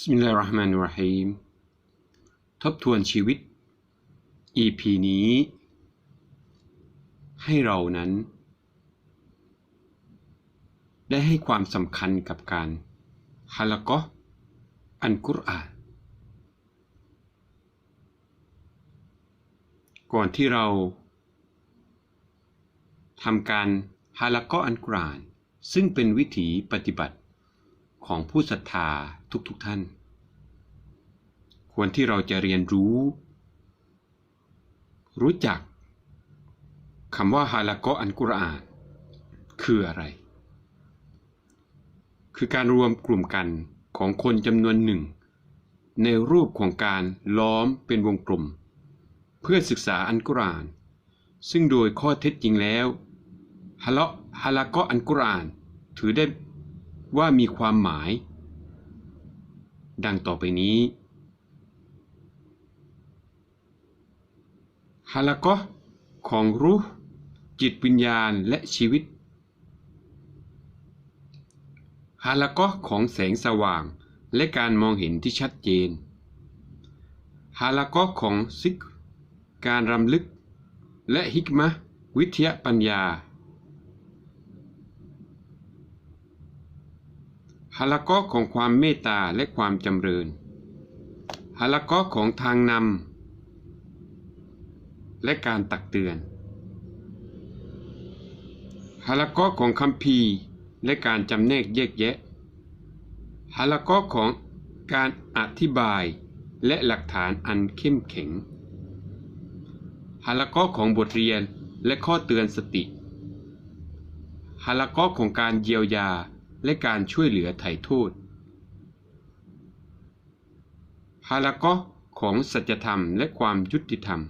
บิสมิลลาฮิรเราะห์มานิราะฮีมทบทวนชีวิต EP นี้ ให้เรานั้น ได้ให้ความสำคัญกับการฮาละกออันกุรอานก่อนที่เราทำการฮาละกออันกุรอานซึ่งเป็นวิถีปฏิบัติ ของผู้ศรัทธาทุกๆทท่าน ควรที่เราจะเรียนรู้ รู้จักคำว่าฮาละกออันกุรอานคืออะไร คือการรวมกลุ่มกันของคนจำนวนหนึ่ง ในรูปของการล้อมเป็นวงกลม เพื่อศึกษาอันกุรอาน ซึ่งโดยข้อเท็จจริงแล้วฮาละฮาละกออันกุรอานถือได้ ว่ามีความหมาย ดังต่อไปนี้ฮาละกอของรูหจิตวิญญาณและชีวิตฮาละกอของแสงสว่างและการมองเห็นที่ชัดเจนฮาละกอของซิก การรำลึก และฮิกมะ วิทยาปัญญา ฮาละกอของความเมตตาและความจำเริญฮาละกอของทางนำและการตักเตือนฮาละกอของคำพีและการจำแนกแยกแยะฮาละกอของการอธิบายและหลักฐานอันเข้มแข็งฮาละกอของบทเรียนและข้อเตือนสติฮาละกอของการเยียวยา และการช่วยเหลือไถ่โทษฮาละกอของสัจธรรมและความยุติธรรม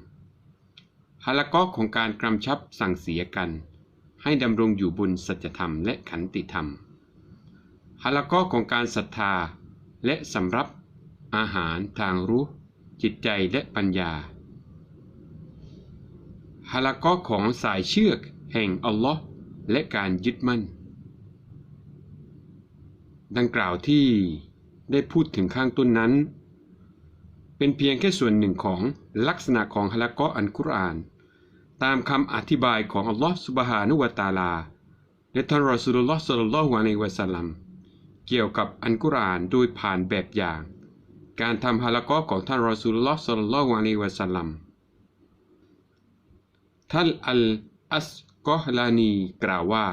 ฮาละกอของการกำชับสั่งเสียกัน ให้ดำรงอยู่บนสัจธรรมและขันติธรรมฮาละกอของการศรัทธาและสำรับอาหารทางรู้ จิตใจและปัญญาฮาละกอของสายเชือกแห่งอัลลอฮ์และการยึดมั่น ดังกล่าวที่ได้พูดถึงข้างต้นนั้น เป็นเพียงแค่ส่วนหนึ่งของลักษณะของฮะละกออันกุรอาน ตามคำอธิบายของอัลลอฮฺสุบฮานุวาตาลา และท่านรอสุลลอฮฺสุลลัลลอฮุอะลัยวะสัลลัมเกี่ยวกับอันกุรอานโดยผ่านแบบอย่าง การทำฮะละกอของท่านรอสุลลอฮฺสุลลัลลอฮุอะลัยวะสัลลัมท่านอัลอัสกอฮลานีกล่าวว่า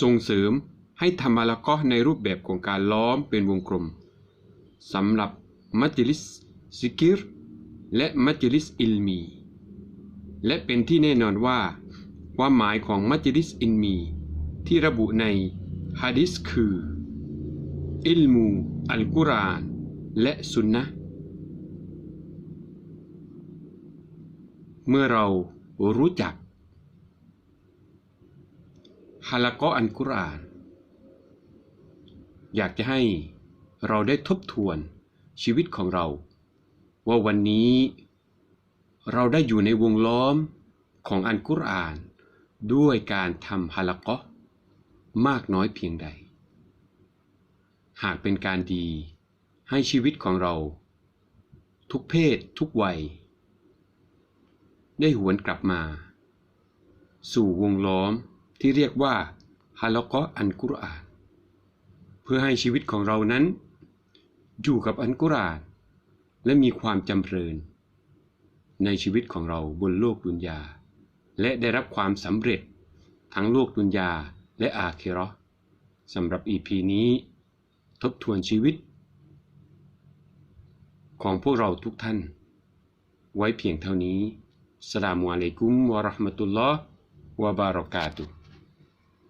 ส่งเสริมให้ทำมาละก็ในรูปแบบของการล้อมเป็นวงกลมสำหรับมัจลิสซิกิรและมัจลิสอิลมี และเป็นที่แน่นอนว่า ความหมายของมัจลิสอิลมี ที่ระบุในฮะดิษคือ อิลมูอัลกุรอานและสุนนะเมื่อเรารู้จัก ฮาละกออันกุรอาน อยากจะให้เราได้ทบทวนชีวิตของเรา ว่าวันนี้เราได้อยู่ในวงล้อมของอันกุรอาน ด้วยการทำฮาละกอมากน้อยเพียงใด หากเป็นการดีให้ชีวิตของเรา ทุกเพศทุกวัย ได้หวนกลับมา สู่วงล้อม ที่เรียกว่าฮาลกออันกุรอาน เพื่อให้ชีวิตของเรานั้น อยู่กับอันกุรอาน และมีความจำเริญ ในชีวิตของเราบนโลกดุนยา และได้รับความสำเร็จ ทั้งโลกดุนยาและอาเครอสำหรับอีพีนี้ ทบทวนชีวิต ของพวกเราทุกท่าน ไว้เพียงเท่านี้สลามุอะลัยกุมวะราะห์มะตุลลอฮ์วะบารอกาตุ